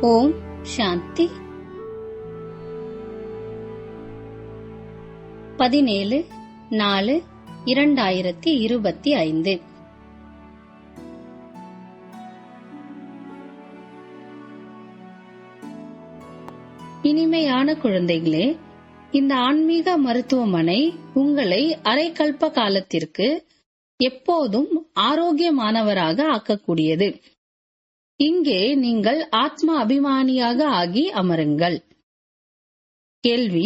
ஓம் சாந்தி. பதினேழு நாலு இரண்டாயிரத்தி இருபத்தி ஐந்து. இனிமையான குழந்தைகளே இந்த ஆன்மீக மருத்துவமனை உங்களை அரைக்கல்ப காலத்திற்கு எப்போதும் ஆரோக்கியமானவராக ஆக்கக்கூடியது. அங்கே நீங்கள் ஆத்ம அபிமானியாக ஆகி அமருங்கள். கேள்வி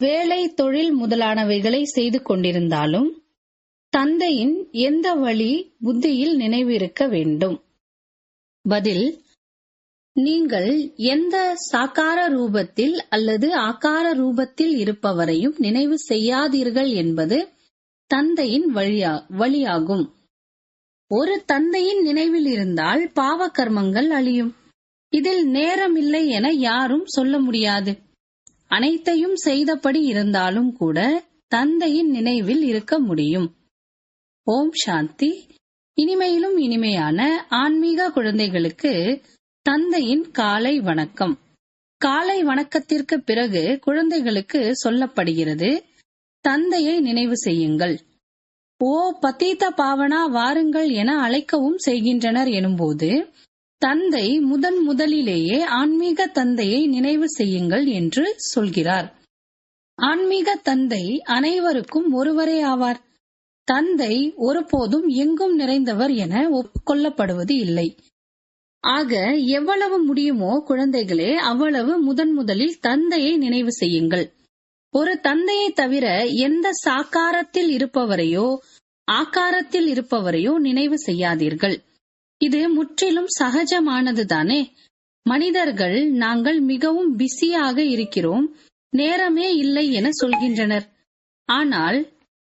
வேலை தொழில் முதலானவைகளை செய்து கொண்டிருந்தாலும் தந்தையின் எந்த வழி புத்தியில் நினைவிருக்க வேண்டும்? பதில் நீங்கள் எந்த சாக்கார ரூபத்தில் அல்லது ஆக்கார ரூபத்தில் இருப்பவரையும் நினைவு செய்யாதீர்கள் என்பது தந்தையின் வழியா வழியாகும். ஒரு தந்தையின் நினைவில் இருந்தால் பாவ கர்மங்கள் அழியும். இதில் நேரம் இல்லை என யாரும் சொல்ல முடியாது. அனைத்தையும் செய்தபடி இருந்தாலும் கூட தந்தையின் நினைவில் இருக்க முடியும். ஓம் சாந்தி. இனிமையிலும் இனிமையான ஆன்மீக குழந்தைகளுக்கு தந்தையின் காலை வணக்கம். காலை வணக்கத்திற்கு பிறகு குழந்தைகளுக்கு சொல்லப்படுகிறது தந்தையை நினைவு செய்யுங்கள். ஓ பதீத பாவனா வாருங்கள் என அழைக்கவும் செய்கின்றனர் எனும்போது தந்தை முதன் முதலிலேயே ஆன்மீக தந்தையை நினைவு செய்யுங்கள் என்று சொல்கிறார். ஆன்மீக தந்தை அனைவருக்கும் ஒருவரே ஆவார். தந்தை ஒருபோதும் எங்கும் நிறைந்தவர் என ஒப்புக்கொள்ளப்படுவது இல்லை. ஆக எவ்வளவு முடியுமோ குழந்தைகளே அவ்வளவு முதன் முதலில் தந்தையை நினைவு செய்யுங்கள். ஒரு தந்தையை தவிர எந்த சாக்காரத்தில் இருப்பவரையோ ஆக்காரத்தில் இருப்பவரையோ நினைவு செய்யாதீர்கள். இது முற்றிலும் சகஜமானதுதானே? மனிதர்கள் நாங்கள் மிகவும் பிஸியாக இருக்கிறோம் நேரமே இல்லை என சொல்கின்றனர். ஆனால்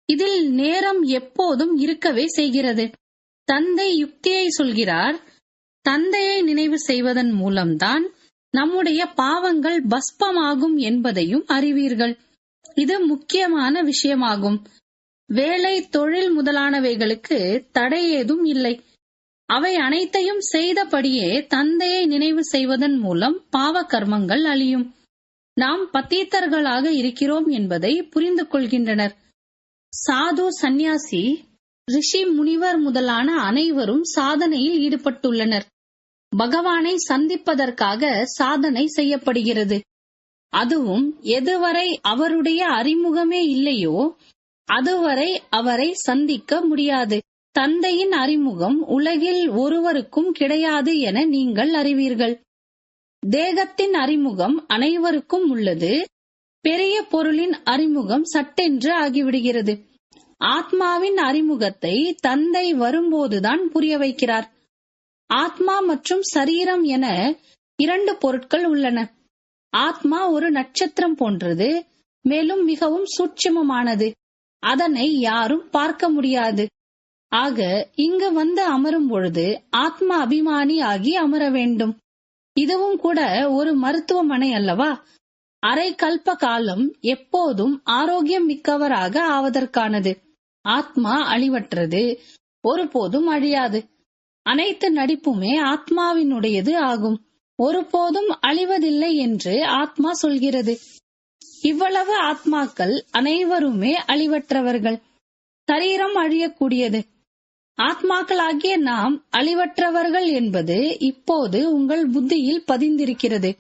இதில் நேரம் எப்போதும் இருக்கவே செய்கிறது. தந்தை யுக்தியை சொல்கிறார் தந்தையை நினைவு செய்வதன் மூலம்தான் நம்முடைய பாவங்கள் பஸ்பமாகும் என்பதையும் அறிவீர்கள். இது முக்கியமான விஷயமாகும். வேலை தொழில் முதலானவைகளுக்கு தடை ஏதும் இல்லை. அவை அனைத்தையும் செய்தபடியே தந்தையை நினைவு செய்வதன் மூலம் பாவ கர்மங்கள் அழியும். நாம் பத்தீத்தர்களாக இருக்கிறோம் என்பதை புரிந்து கொள்கின்றனர். சாது சந்நியாசி ரிஷி முனிவர் முதலான அனைவரும் சாதனையில் ஈடுபட்டுள்ளனர். பகவானை சந்திப்பதற்காக சாதனை செய்யப்படுகிறது. அதுவும் எதுவரை அவருடைய அறிமுகமே இல்லையோ அதுவரை அவரை சந்திக்க முடியாது. தந்தையின் அறிமுகம் உலகில் ஒருவருக்கும் கிடையாது என நீங்கள் அறிவீர்கள். தேகத்தின் அறிமுகம் அனைவருக்கும் உள்ளது. பெரிய பொருளின் அறிமுகம் சட்டென்று ஆகிவிடுகிறது. ஆத்மாவின் அறிமுகத்தை தந்தை வரும்போதுதான் புரிய வைக்கிறார். ஆத்மா மற்றும் சரீரம் என இரண்டு பொருட்கள் உள்ளன. ஆத்மா ஒரு நட்சத்திரம் போன்றது மேலும் மிகவும் சூட்சமமானது. அதனை யாரும் பார்க்க முடியாது. ஆக இங்கு வந்து அமரும் பொழுது ஆத்மா அபிமானி ஆகி அமர வேண்டும். இதுவும் கூட ஒரு மருத்துவமனை அல்லவா? அரை கல்ப காலம் எப்போதும் ஆரோக்கியம் மிக்கவராக ஆவதற்கானது. ஆத்மா அழிவற்றது ஒருபோதும் அழியாது. அனைத்து நடிப்புமே ஆத்மாவினுடையது ஆகும். ஒருபோதும் அழிவதில்லை என்று ஆத்மா சொல்கிறது. இவ்வளவு ஆத்மாக்கள் அனைவருமே அழிவற்றவர்கள். சரீரம் அழியக்கூடியது. ஆத்மாக்களாகிய நாம் அழிவற்றவர்கள் என்பது இப்போது உங்கள் புத்தியில் பதிந்திருக்கிறது.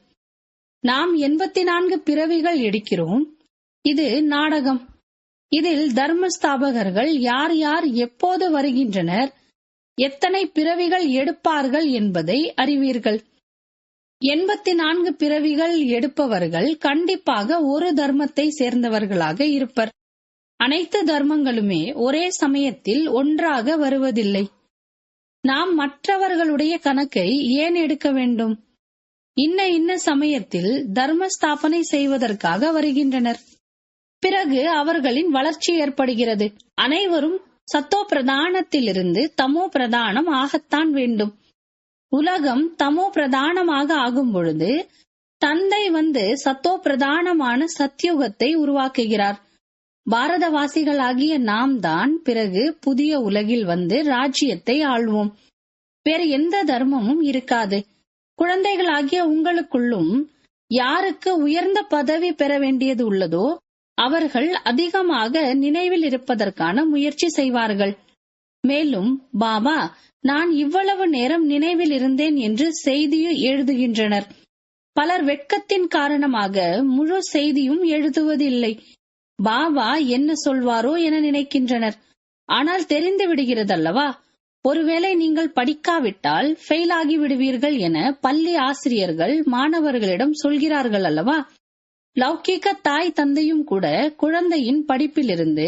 நாம் எண்பத்தி நான்கு பிறவிகள் எடுக்கிறோம். இது நாடகம். இதில் தர்மஸ்தாபகர்கள் யார் யார் எப்போது வருகின்றனர்? எத்தனை பிறவிகள் எடுப்பார்கள் என்பதை அறிவீர்கள். எண்பத்தி நான்கு பிறவிகள் எடுப்பவர்கள் கண்டிப்பாக ஒரு தர்மத்தை சேர்ந்தவர்களாக இருப்பர். அனைத்து தர்மங்களுமே ஒரே சமயத்தில் ஒன்றாக வருவதில்லை. நாம் மற்றவர்களுடைய கணக்கை ஏன் எடுக்க வேண்டும்? இன்ன இன்ன சமயத்தில் தர்ம ஸ்தாபனை செய்வதற்காக வருகின்றனர். பிறகு அவர்களின் வளர்ச்சி ஏற்படுகிறது. அனைவரும் சத்தோ பிரதானத்திலிருந்து தமோ பிரதானம் ஆகத்தான் வேண்டும். உலகம் தமோ பிரதானமாக ஆகும் பொழுது தந்தை வந்து சத்தோ பிரதானமான சத்யுகத்தை உருவாக்குகிறார். பாரதவாசிகளாகிய நாம் தான் பிறகு புதிய உலகில் வந்து ராஜ்யத்தை ஆள்வோம். வேறு எந்த தர்மமும் இருக்காது. குழந்தைகளாகிய உங்களுக்குள்ளும் யாருக்கு உயர்ந்த பதவி பெற வேண்டியது உள்ளதோ அவர்கள் அதிகமாக நினைவில் இருப்பதற்கான முயற்சி செய்வார்கள். மேலும் பாபா நான் இவ்வளவு நேரம் நினைவில் இருந்தேன் என்று செய்தியும் எழுதுகின்றனர். பலர் வெட்கத்தின் காரணமாக முழு செய்தியும் எழுதுவதில்லை. பாபா என்ன சொல்வாரோ என நினைக்கின்றனர். ஆனால் தெரிந்து விடுகிறதல்லவா? ஒருவேளை நீங்கள் படிக்காவிட்டால் ஃபெயில் ஆகி விடுவீர்கள் என பள்ளி ஆசிரியர்கள் மாணவர்களிடம் சொல்கிறார்கள் அல்லவா? லௌகிக தாய் தந்தையும் கூட குழந்தையின் படிப்பிலிருந்து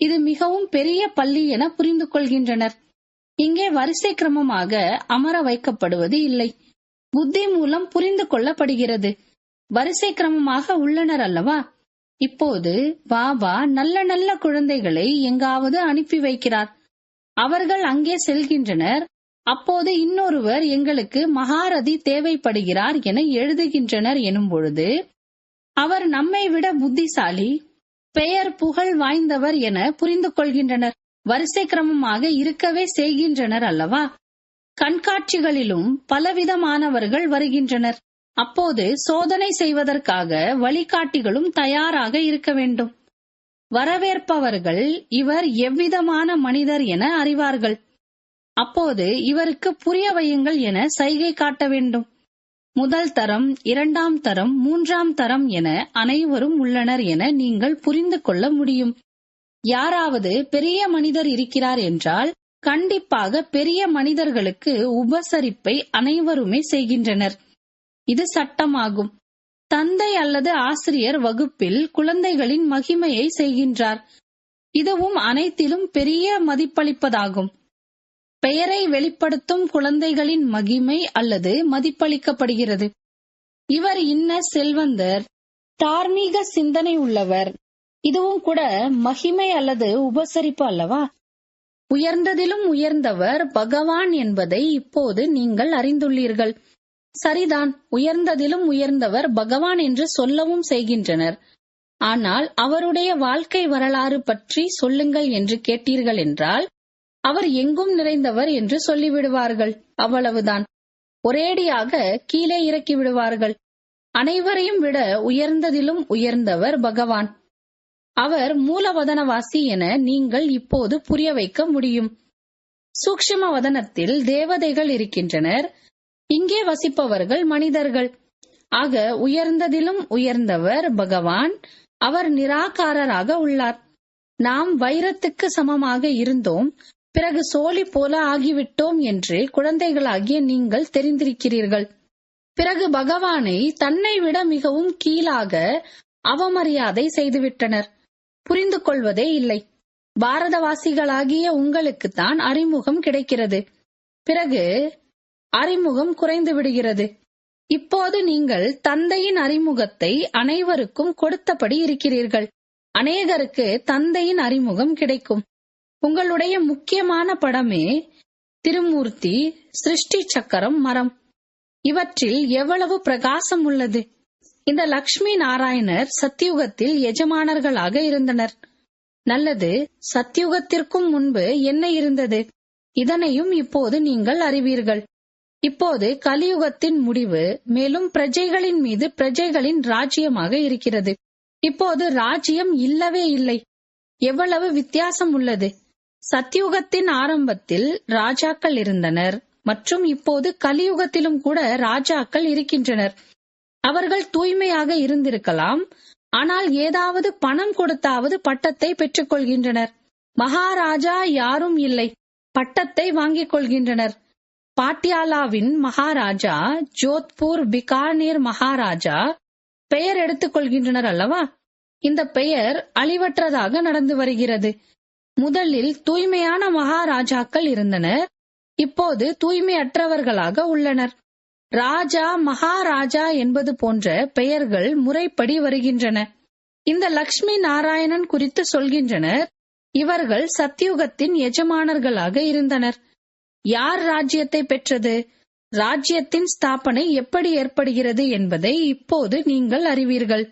இது மிகவும் பெரிய பள்ளி என புரிந்து கொள்கின்றனர். இங்கே வரிசை கிரமமாக அமர வைக்கப்படுவது இல்லை. புத்தி மூலம் புரிந்து கொள்ளப்படுகிறது. வரிசை கிரமமாக உள்ளனர் அல்லவா? இப்போது பாபா நல்ல நல்ல குழந்தைகளை எங்காவது அனுப்பி வைக்கிறார். அவர்கள் அங்கே செல்கின்றனர். அப்போது இன்னொருவர் எங்களுக்கு மகாரதி தேவைப்படுகிறார் என எழுதுகின்றனர் எனும் பொழுது அவர் நம்மை விட புத்திசாலி பெயர் புகழ் வாய்ந்தவர் என புரிந்து கொள்கின்றனர். வரிசை கிரமமாக இருக்கவே செய்கின்றனர் அல்லவா? கண்காட்சிகளிலும் பலவிதமானவர்கள் வருகின்றனர். அப்போது சோதனை செய்வதற்காக வழிகாட்டிகளும் தயாராக இருக்க வேண்டும். வரவேற்பவர்கள் இவர் எவ்விதமான மனிதர் என அறிவார்கள். அப்போது இவருக்கு புரிய வையுங்கள் என சைகை காட்ட வேண்டும். முதல் தரம் இரண்டாம் தரம் மூன்றாம் தரம் என அனைவரும் உள்ளனர் என நீங்கள் புரிந்து கொள்ள முடியும். யாராவது பெரிய மனிதர் இருக்கிறார் என்றால் கண்டிப்பாக பெரிய மனிதர்களுக்கு உபசரிப்பை அனைவருமே செய்கின்றனர். இது சட்டமாகும். தந்தை அல்லது ஆசிரியர் வகுப்பில் குழந்தைகளின் மகிமையை செய்கின்றார். இதுவும் அனைத்திலும் பெரிய மதிப்பளிப்பதாகும். பெயரை வெளிப்படுத்தும் குழந்தைகளின் மகிமை அல்லது மதிப்பளிக்கப்படுகிறது. இவர் இன்ன செல்வந்தர் தார்மீக சிந்தனை உள்ளவர். இதுவும் கூட மகிமை அல்லது உபசரிப்பு அல்லவா? உயர்ந்ததிலும் உயர்ந்தவர் பகவான் என்பதை இப்போது நீங்கள் அறிந்துள்ளீர்கள். சரிதான் உயர்ந்ததிலும் உயர்ந்தவர் பகவான் என்று சொல்லவும் செய்கின்றனர். ஆனால் அவருடைய வாழ்க்கை வரலாறு பற்றி சொல்லுங்கள் என்று கேட்டீர்கள் என்றால் அவர் எங்கும் நிறைந்தவர் என்று சொல்லிவிடுவார்கள். அவ்வளவுதான். ஒரேடியாக கீழே இறக்கி விடுவார்கள். அனைவரையும் விட உயர்ந்ததிலும் உயர்ந்தவர் பகவான். அவர் மூலவதனவாசி என நீங்கள் இப்போது புரிய வைக்க முடியும். சூக்ஷ்ம வதனத்தில் தேவதைகள் இருக்கின்றனர். இங்கே வசிப்பவர்கள் மனிதர்கள். ஆக உயர்ந்ததிலும் உயர்ந்தவர் பகவான். அவர் நிராகாரராக உள்ளார். நாம் வைரத்துக்கு சமமாக இருந்தோம். பிறகு சோழி போல ஆகிவிட்டோம் என்று குழந்தைகளாகிய நீங்கள் தெரிந்திருக்கிறீர்கள். பிறகு பகவானை தன்னை விட மிகவும் கீழாக அவமரியாதை செய்துவிட்டனர். புரிந்து கொள்வதே இல்லை. பாரதவாசிகளாகிய உங்களுக்குத்தான் அறிமுகம் கிடைக்கிறது. பிறகு அறிமுகம் குறைந்து விடுகிறது. இப்போது நீங்கள் தந்தையின் அறிமுகத்தை அனைவருக்கும் கொடுத்தபடி இருக்கிறீர்கள். அநேகருக்கு தந்தையின் அறிமுகம் கிடைக்கும். உங்களுடைய முக்கியமான படமே திருமூர்த்தி சிருஷ்டி சக்கரம் மரம். இவற்றில் எவ்வளவு பிரகாசம் உள்ளது? இந்த லக்ஷ்மி நாராயணர் சத்தியுகத்தில் எஜமானர்களாக இருந்தனர். நல்லது சத்தியுகத்திற்கும் முன்பு என்ன இருந்தது? இதனையும் இப்போது நீங்கள் அறிவீர்கள். இப்போது கலியுகத்தின் முடிவு மேலும் பிரஜைகளின் மீது பிரஜைகளின் ராஜ்யமாக இருக்கிறது. இப்போது ராஜ்யம் இல்லவே இல்லை. எவ்வளவு வித்தியாசம் உள்ளது. சத்தியுகத்தின் ஆரம்பத்தில் ராஜாக்கள் இருந்தனர் மற்றும் இப்போது கலியுகத்திலும் கூட ராஜாக்கள் இருக்கின்றனர். அவர்கள் தூய்மையாக இருந்திருக்கலாம். ஆனால் ஏதாவது பணம் கொடுத்தாவது பட்டத்தை பெற்றுக் கொள்கின்றனர் மகாராஜா யாரும் இல்லை. பட்டத்தை வாங்கிக் கொள்கின்றனர். பாட்டியாலாவின் மகாராஜா ஜோத்பூர் பிகானீர் மகாராஜா பெயர் எடுத்துக் கொள்கின்றனர் அல்லவா? இந்த பெயர் அழிவற்றதாக நடந்து வருகிறது. முதலில் தூய்மையான மகாராஜாக்கள் இருந்தனர். இப்போது தூய்மையற்றவர்களாக உள்ளனர். ராஜா மகாராஜா என்பது போன்ற பெயர்கள் முறைப்படி வருகின்றன. இந்த லக்ஷ்மி நாராயணன் குறித்து சொல்கின்றனர் இவர்கள் சத்தியுகத்தின் எஜமானர்களாக இருந்தனர். யார் ராஜ்யத்தை பெற்றது ராஜ்யத்தின் ஸ்தாபனை எப்படி ஏற்படுகிறது என்பதை இப்போது நீங்கள் அறிவீர்கள்.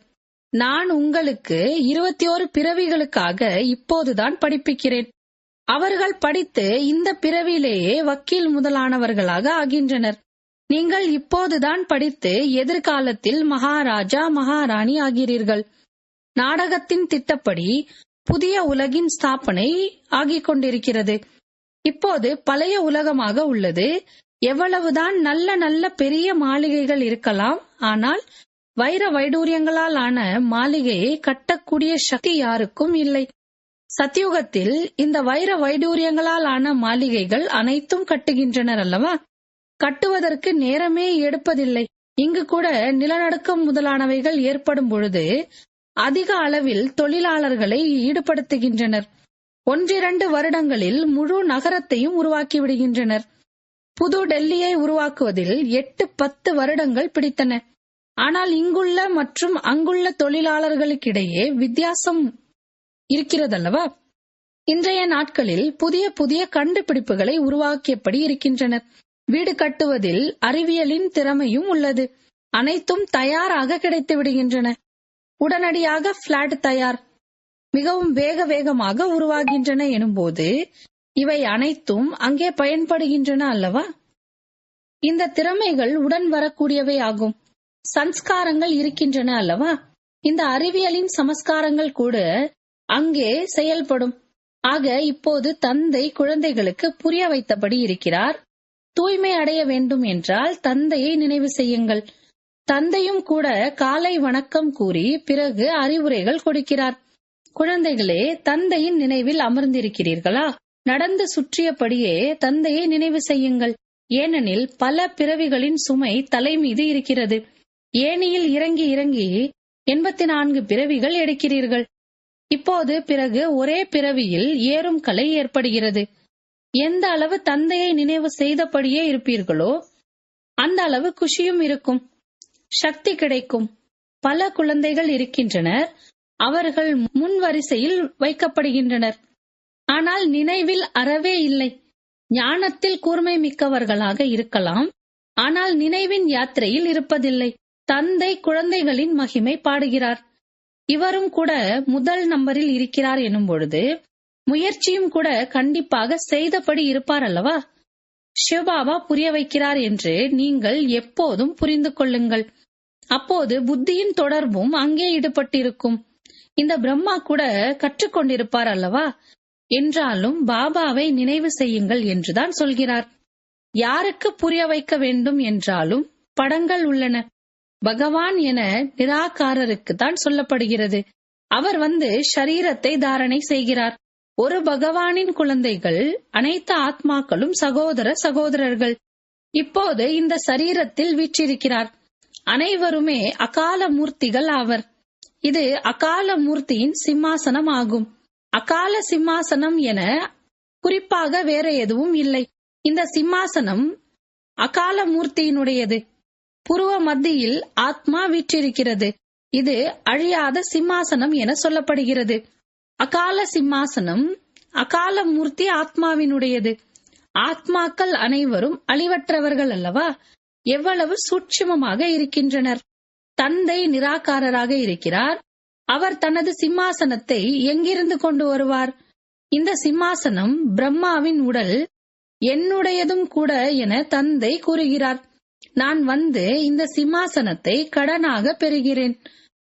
நான் உங்களுக்கு இருபத்தி ஓரு பிறவிகளுக்காக இப்போதுதான் படிப்பிக்கிறேன். அவர்கள் படித்து இந்த பிறவிலேயே வக்கீல் முதலானவர்களாக ஆகின்றனர். நீங்கள் இப்போதுதான் படித்து எதிர்காலத்தில் மகாராஜா மகாராணி ஆகிறீர்கள். நாடகத்தின் திட்டப்படி புதிய உலகின் ஸ்தாபனை ஆகிக் கொண்டிருக்கிறது. இப்போது பழைய உலகமாக உள்ளது. எவ்வளவுதான் நல்ல நல்ல பெரிய மாளிகைகள் இருக்கலாம் ஆனால் வைர வைடூரியங்களால் ஆன மாளிகையை கட்டக்கூடிய சக்தி யாருக்கும் இல்லை. சத்தியுகத்தில் இந்த வைர வைடூரியங்களால் ஆன மாளிகைகள் அனைத்தும் கட்டுகின்றனர் அல்லவா? கட்டுவதற்கு நேரமே எடுப்பதில்லை. இங்கு கூட நிலநடுக்கம் முதலானவைகள் ஏற்படும் பொழுது அதிக அளவில் தொழிலாளர்களை ஈடுபடுத்துகின்றனர். ஒன்றிரண்டு வருடங்களில் முழு நகரத்தையும் உருவாக்கி விடுகின்றனர். புது டெல்லியை உருவாக்குவதில் எட்டு பத்து வருடங்கள் பிடித்தன. ஆனால் இங்குள்ள மற்றும் அங்குள்ள தொழிலாளர்களுக்கிடையே வித்தியாசம் இருக்கிறதல்லவா? இன்றைய நாட்களில் புதிய புதிய கண்டுபிடிப்புகளை உருவாக்கியபடி இருக்கின்றனர். வீடு கட்டுவதில் அறிவியலின் திறமையும் உள்ளது. அனைத்தும் தயாராக கிடைத்து விடுகின்றன. உடனடியாக பிளாட் தயார். மிகவும் வேக வேகமாக உருவாகின்றன எனும்போது இவை அனைத்தும் அங்கே பயன்படுகின்றன அல்லவா? இந்த திறமைகள் உடன் வரக்கூடியவை ஆகும். சம்ஸ்காரங்கள் இருக்கின்றன அல்லவா? இந்த அறிவியலின் சமஸ்காரங்கள் கூட அங்கே செயல்படும். ஆக இப்போது தந்தை குழந்தைகளுக்கு புரிய வைத்தபடி இருக்கிறார். தூய்மை அடைய வேண்டும் என்றால் தந்தையை நினைவு செய்யுங்கள். தந்தையும் கூட காலை வணக்கம் கூறி பிறகு அறிவுரைகள் கொடுக்கிறார். குழந்தைகளே தந்தையின் நினைவில் அமர்ந்திருக்கிறீர்களா? நடந்து சுற்றியபடியே தந்தையை நினைவு செய்யுங்கள். ஏனெனில் பல பிறவிகளின் சுமை தலை மீது இருக்கிறது. ஏணியில் இறங்கி இறங்கி எண்பத்தி நான்கு பிறவிகள் எடுக்கிறீர்கள். இப்போது பிறகு ஒரே பிறவியில் ஏறும் கலை ஏற்படுகிறது. எந்த அளவு தந்தையை நினைவு செய்தபடியே இருப்பீர்களோ அந்த அளவு குஷியும் இருக்கும் சக்தி கிடைக்கும். பல குழந்தைகள் இருக்கின்றனர் அவர்கள் முன் வரிசையில் வைக்கப்படுகின்றனர். ஆனால் நினைவில் அறவே இல்லை. ஞானத்தில் கூர்மை மிக்கவர்களாக இருக்கலாம் ஆனால் நினைவின் யாத்திரையில் இருப்பதில்லை. தந்தை குழந்தைகளின் மகிமை பாடுகிறார். இவரும் கூட முதல் நம்பரில் இருக்கிறார் எனும் பொழுது முயற்சியும் கூட கண்டிப்பாக செய்தபடி இருப்பார் அல்லவா? சிவபாபா புரிய வைக்கிறார் என்று நீங்கள் எப்போதும் புரிந்து கொள்ளுங்கள். அப்போது புத்தியின் தொடர்பும் அங்கே ஈடுபட்டிருக்கும். இந்த பிரம்மா கூட கற்றுக்கொண்டிருப்பார் அல்லவா? என்றாலும் பாபாவை நினைவு செய்யுங்கள் என்றுதான் சொல்கிறார். யாருக்கு புரிய வைக்க வேண்டும் என்றாலும் படங்கள் உள்ளன. பகவான் என நிராகாரருக்கு தான் சொல்லப்படுகிறது. அவர் வந்து ஷரீரத்தை தாரணை செய்கிறார். ஒரு பகவானின் குழந்தைகள் அனைத்து ஆத்மாக்களும் சகோதர சகோதரர்கள். இப்போது இந்த சரீரத்தில் வீற்றிருக்கிறார். அனைவருமே அகால மூர்த்திகள் ஆவர். இது அகால மூர்த்தியின் சிம்மாசனம் ஆகும் அகால சிம்மாசனம் என குறிப்பாக வேற எதுவும் இல்லை. இந்த சிம்மாசனம் அகால மூர்த்தியினுடையது. புருவ மத்தியில் ஆத்மா வீற்றிருக்கிறது. இது அழியாத சிம்மாசனம் என சொல்லப்படுகிறது. அகால சிம்மாசனம் அகால மூர்த்தி ஆத்மாவினுடையது. ஆத்மாக்கள் அனைவரும் அழிவற்றவர்கள் அல்லவா? எவ்வளவு சூட்சுமமாக இருக்கின்றனர். தந்தை நிராகாரராக இருக்கிறார். அவர் தனது சிம்மாசனத்தை எங்கிருந்து கொண்டு வருவார்? இந்த சிம்மாசனம் பிரம்மாவின் உடல் என்னுடையதும் கூட என தந்தை கூறுகிறார். நான் வந்து இந்த சிம்மாசனத்தை கடனாக பெறுகிறேன்.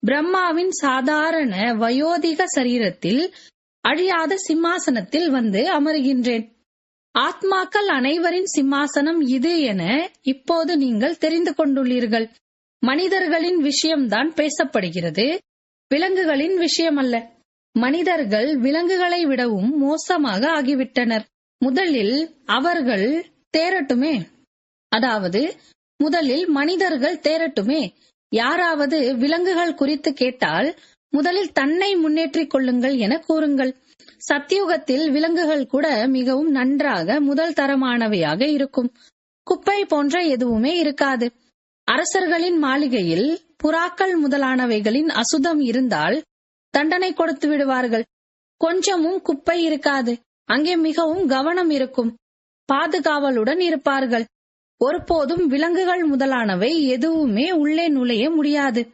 பிரம்மாவின் சாதாரண வயோதிக சரீரத்தில் அழியாத சிம்மாசனத்தில் வந்து அமருகின்றேன். ஆத்மாக்கள் அனைவரின் சிம்மாசனம் இது என இப்போது நீங்கள் தெரிந்து கொண்டுள்ளீர்கள். மனிதர்களின் விஷயம்தான் பேசப்படுகிறது. விலங்குகளின் விஷயம் அல்ல மனிதர்கள் விலங்குகளை விடவும் மோசமாக ஆகிவிட்டனர். முதலில் அவர்கள் தேரட்டுமே. அதாவது முதலில் மனிதர்கள் தேரட்டுமே. யாராவது விலங்குகள் குறித்து கேட்டால் முதலில் தன்னை முன்னேற்றிக் கொள்ளுங்கள் என கூறுங்கள். சத்தியுகத்தில் விலங்குகள் கூட மிகவும் நன்றாக முதல் தரமானவையாக இருக்கும். குப்பை போன்ற எதுவுமே இருக்காது. அரசர்களின் மாளிகையில் புறாக்கள் முதலானவைகளின் அசுதம் இருந்தால் தண்டனை கொடுத்து விடுவார்கள். கொஞ்சமும் குப்பை இருக்காது. அங்கே மிகவும் கவனம் இருக்கும். பாதுகாவலுடன் இருப்பார்கள். ஒருபோதும் விலங்குகள் முதலானவை எதுவுமே உள்ளே நுழைய முடியாது.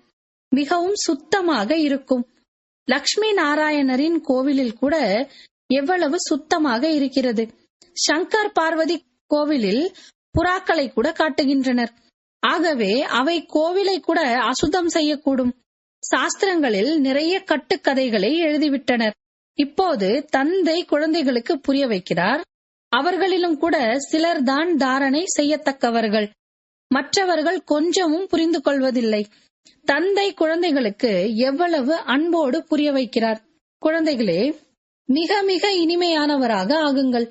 மிகவும் சுத்தமாக இருக்கும். லக்ஷ்மி நாராயணரின் கோவிலில் கூட எவ்வளவு சுத்தமாக இருக்கிறது. சங்கர் பார்வதி கோவிலில் புறாக்களை கூட காட்டுகின்றனர். ஆகவே அவை கோவிலை கூட அசுத்தம் செய்யக்கூடும். சாஸ்திரங்களில் நிறைய கட்டுக்கதைகளை எழுதிவிட்டனர். இப்போது தந்தை குழந்தைகளுக்கு புரிய வைக்கிறார். அவர்களிலும் கூட சிலர்தான் தாரணை செய்யத்தக்கவர்கள். மற்றவர்கள் கொஞ்சமும் புரிந்து கொள்வதில்லை. தந்தை குழந்தைகளுக்கு எவ்வளவு அன்போடு புரிய வைக்கிறார். குழந்தைகளே மிக மிக இனிமையானவராக ஆகுங்கள்.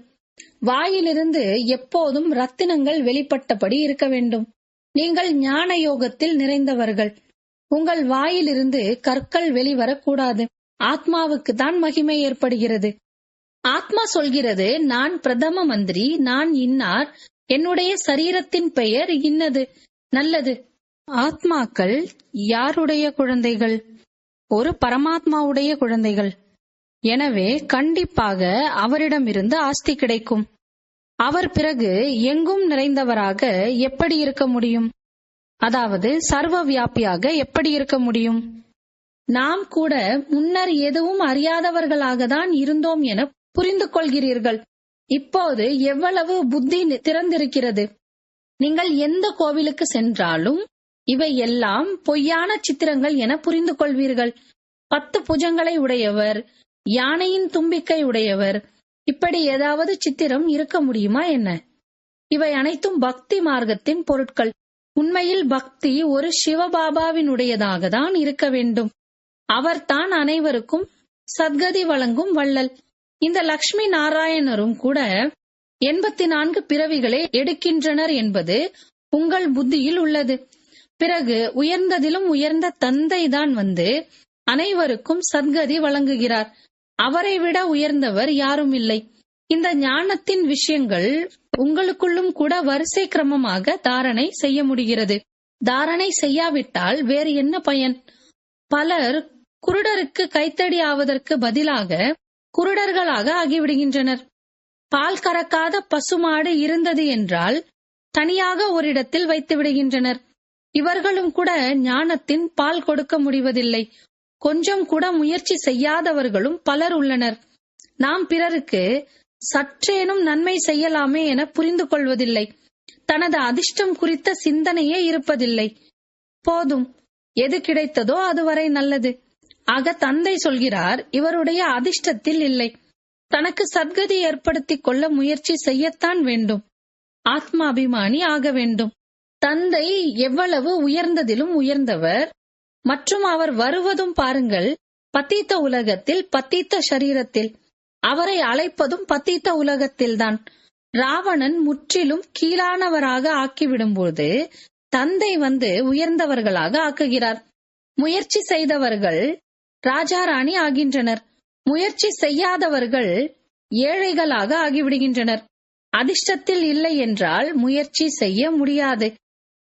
வாயிலிருந்து எப்போதும் ரத்தினங்கள் வெளிப்பட்டபடி இருக்க வேண்டும். நீங்கள் ஞான யோகத்தில் நிறைந்தவர்கள். உங்கள் வாயிலிருந்து கற்கள் வெளிவரக்கூடாது. ஆத்மாவுக்கு தான் மகிமை ஏற்படுகிறது. ஆத்மா சொல்கிறது நான் பிரதம மந்திரி நான் இன்னார் என்னுடைய சரீரத்தின் பெயர் இன்னது நல்லது. ஆத்மாக்கள் யாருடைய குழந்தைகள்? ஒரு பரமாத்மாவுடைய குழந்தைகள். எனவே கண்டிப்பாக அவரிடமிருந்து ஆஸ்தி கிடைக்கும். அவர் பிறகு எங்கும் நிறைந்தவராக எப்படி இருக்க முடியும்? அதாவது சர்வ வியாபியாக எப்படி இருக்க முடியும்? நாம் கூட முன்னர் எதுவும் அறியாதவர்களாக தான் இருந்தோம் என புரிந்து கொள்கிறீர்கள் இப்போது எவ்வளவு புத்தி திறந்திருக்கிறது? நீங்கள் எந்த கோவிலுக்கு சென்றாலும் இவை எல்லாம் பொய்யான சித்திரங்கள் என புரிந்து கொள்வீர்கள் பத்து புஜங்களை உடையவர் யானையின் தும்பிக்கை உடையவர் இப்படி ஏதாவது சித்திரம் இருக்க முடியுமா என்ன? இவை அனைத்தும் பக்தி மார்க்கத்தின் பொருட்கள். உண்மையில் பக்தி ஒரு சிவபாபாவினுடையதாக தான் இருக்க வேண்டும். அவர்தான் அனைவருக்கும் சத்கதி வழங்கும் வள்ளல். இந்த லக்ஷ்மி நாராயணரும் கூட எண்பத்தி நான்கு பிறவிகளை எடுக்கின்றனர் என்பது உங்கள் புத்தியில் உள்ளது. பிறகு உயர்ந்ததிலும் உயர்ந்த தந்தை தான் வந்து அனைவருக்கும் சத்கதி வழங்குகிறார். அவரை விட உயர்ந்தவர் யாரும் இல்லை. இந்த ஞானத்தின் விஷயங்கள் உங்களுக்குள்ளும் கூட வரிசை கிரமமாக தாரணை செய்ய முடிகிறது. தாரணை செய்யாவிட்டால் வேறு என்ன பயன்? பலர் குருடருக்கு கைத்தடி ஆவதற்கு பதிலாக குருடர்களாக ஆகிவிடுகின்றனர். பால் கறக்காத பசுமாடு இருந்தது என்றால் தனியாக ஒரு இடத்தில் வைத்து விடுகின்றனர். இவர்களும் கூட ஞானத்தின் பால் கொடுக்க முடிவதில்லை. கொஞ்சம் கூட முயற்சி செய்யாதவர்களும் பலர் உள்ளனர். நாம் பிறருக்கு சற்றேனும் நன்மை செய்யலாமே என புரிந்து கொள்வதில்லை. தனது அதிர்ஷ்டம் குறித்த சிந்தனையே இருப்பதில்லை. போதும். எது கிடைத்ததோ அதுவரை நல்லது. ஆக தந்தை சொல்கிறார் இவருடைய அதிர்ஷ்டத்தில் இல்லை. தனக்கு சத்கதி ஏற்படுத்திக் கொள்ள முயற்சி செய்யத்தான் வேண்டும். ஆத்மாபிமானி ஆக வேண்டும். தந்தை எவ்வளவு உயர்ந்ததிலும் உயர்ந்தவர். மற்றும் அவர் வருவதும் பாருங்கள் பத்தீத்த உலகத்தில் பத்தீத்த சரீரத்தில். அவரை அழைப்பதும் பத்தீத்த உலகத்தில்தான். ராவணன் முற்றிலும் கீழானவராக ஆக்கிவிடும்போது தந்தை வந்து உயர்ந்தவர்களாக ஆக்குகிறார். முயற்சி செய்தவர்கள் ராஜாராணி ஆகின்றனர். முயற்சி செய்யாதவர்கள் ஏழைகளாக ஆகிவிடுகின்றனர். அதிர்ஷ்டத்தில் இல்லை என்றால் முயற்சி செய்ய முடியாது.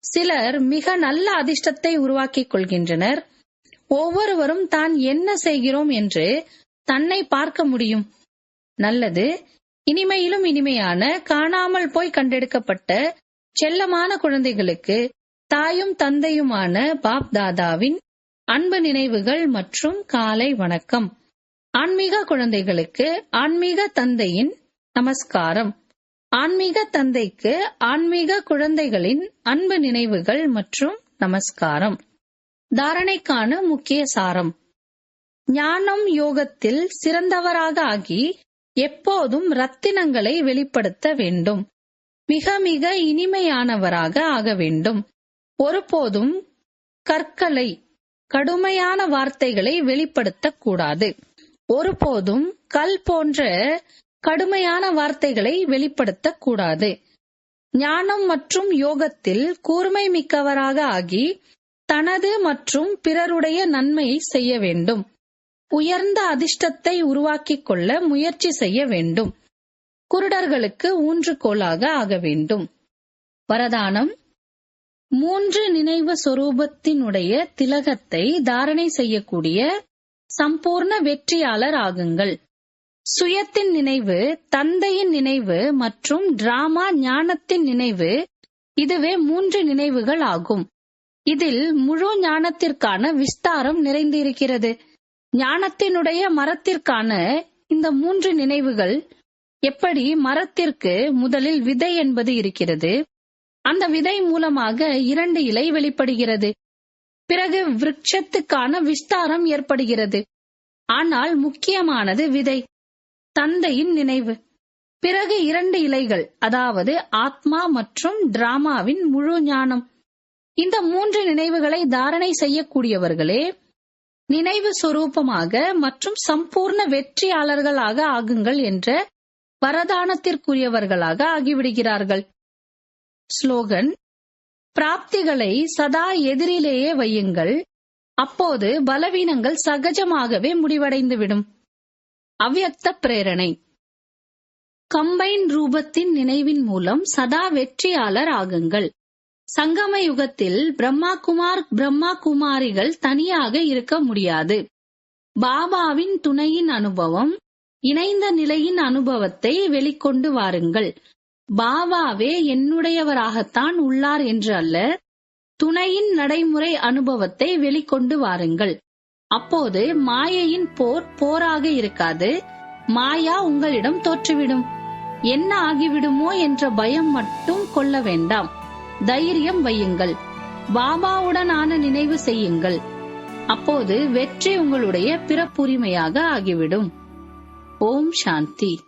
சிலர் மிக நல்ல அதிர்ஷ்டத்தை உருவாக்கிக் கொள்கின்றனர். ஒவ்வொருவரும் தான் என்ன செய்கிறோம் என்று தன்னை பார்க்க முடியும். நல்லது. இனிமையிலும் இனிமையான காணாமல் போய் கண்டெடுக்கப்பட்ட செல்லமான குழந்தைகளுக்கு தாயும் தந்தையுமான பாப் தாதாவின் அன்பு நினைவுகள் மற்றும் காலை வணக்கம். ஆன்மீக குழந்தைகளுக்கு ஆன்மீக தந்தையின் நமஸ்காரம். ஆன்மீக தந்தைக்கு ஆன்மீக குழந்தைகளின் அன்பு நினைவுகள் மற்றும் நமஸ்காரம். தாரணைக்கான முக்கிய சாரம். ஞானம் யோகத்தில் சிறந்தவராக ஆகி எப்போதும் ரத்தினங்களை வெளிப்படுத்த வேண்டும். மிக மிக இனிமையானவராக ஆக வேண்டும். ஒருபோதும் கற்களை கடுமையான வார்த்தைகளை வெளிப்படுத்தக்கூடாது. ஒருபோதும் கல் போன்ற கடுமையான வார்த்தைகளை வெளிப்படுத்தக்கூடாது. ஞானம் மற்றும் யோகத்தில் கூர்மை மிக்கவராக ஆகி தனது மற்றும் பிறருடைய நன்மை செய்ய வேண்டும். உயர்ந்த அதிர்ஷ்டத்தை உருவாக்கிக் கொள்ள முயற்சி செய்ய வேண்டும். குருடர்களுக்கு ஊன்றுகோலாக ஆக வேண்டும். வரதானம் மூன்று நினைவு சொரூபத்தினுடைய திலகத்தை தாரணை செய்யக்கூடிய சம்பூர்ண வெற்றியாளர் ஆகுங்கள். சுயத்தின் நினைவு தந்தையின் நினைவு மற்றும் டிராமா ஞானத்தின் நினைவு இதுவே மூன்று நினைவுகள் ஆகும். இதில் முழு ஞானத்திற்கான விஸ்தாரம் நிறைந்திருக்கிறது. ஞானத்தினுடைய மரத்திற்கான இந்த மூன்று நினைவுகள் எப்படி மரத்திற்கு முதலில் விதை என்பது இருக்கிறது? அந்த விதை மூலமாக இரண்டு இலை வெளிப்படுகிறது. பிறகு விருட்சத்துக்கான விஸ்தாரம் ஏற்படுகிறது. ஆனால் முக்கியமானது விதை. தந்தையின் நினைவு. பிறகு இரண்டு இலைகள் அதாவது ஆத்மா மற்றும் டிராமாவின் முழு ஞானம். இந்த மூன்று நினைவுகளை தாரணை செய்யக்கூடியவர்களே நினைவு சொரூபமாக மற்றும் சம்பூர்ண வெற்றியாளர்களாக ஆகுங்கள் என்ற வரதானத்திற்குரியவர்களாக ஆகிவிடுகிறார்கள். ஸ்லோகன் பிராப்திகளை சதா எதிரிலேயே வையுங்கள். அப்போது பலவீனங்கள் சகஜமாகவே முடிவடைந்துவிடும். அவ்யக்த பிரேரணை. கம்பைன் ரூபத்தின் நினைவின் மூலம் சதா வெற்றியாளர் ஆகுங்கள். சங்கம யுகத்தில் பிரம்மா குமார் பிரம்மா குமாரிகள் தனியாக இருக்க முடியாது. பாபாவின் துணையின் அனுபவம் இணைந்த நிலையின் அனுபவத்தை வெளிக்கொண்டு வாருங்கள். பாபாவே என்னுடையவராகத்தான் உள்ளார் என்று அல்ல துணையின் நடைமுறை அனுபவத்தை வெளிக்கொண்டு வாருங்கள். அப்போது மாயையின் போர் போராக இருக்காது மாயா உங்களிடம் தோற்றுவிடும். என்ன ஆகிவிடுமோ என்ற பயம் மட்டும் கொள்ள வேண்டாம். தைரியம் வையுங்கள். பாபாவுடனான நினைவு செய்யுங்கள். அப்போது வெற்றி உங்களுடைய பிறப்புரிமையாக ஆகிவிடும். ஓம் சாந்தி.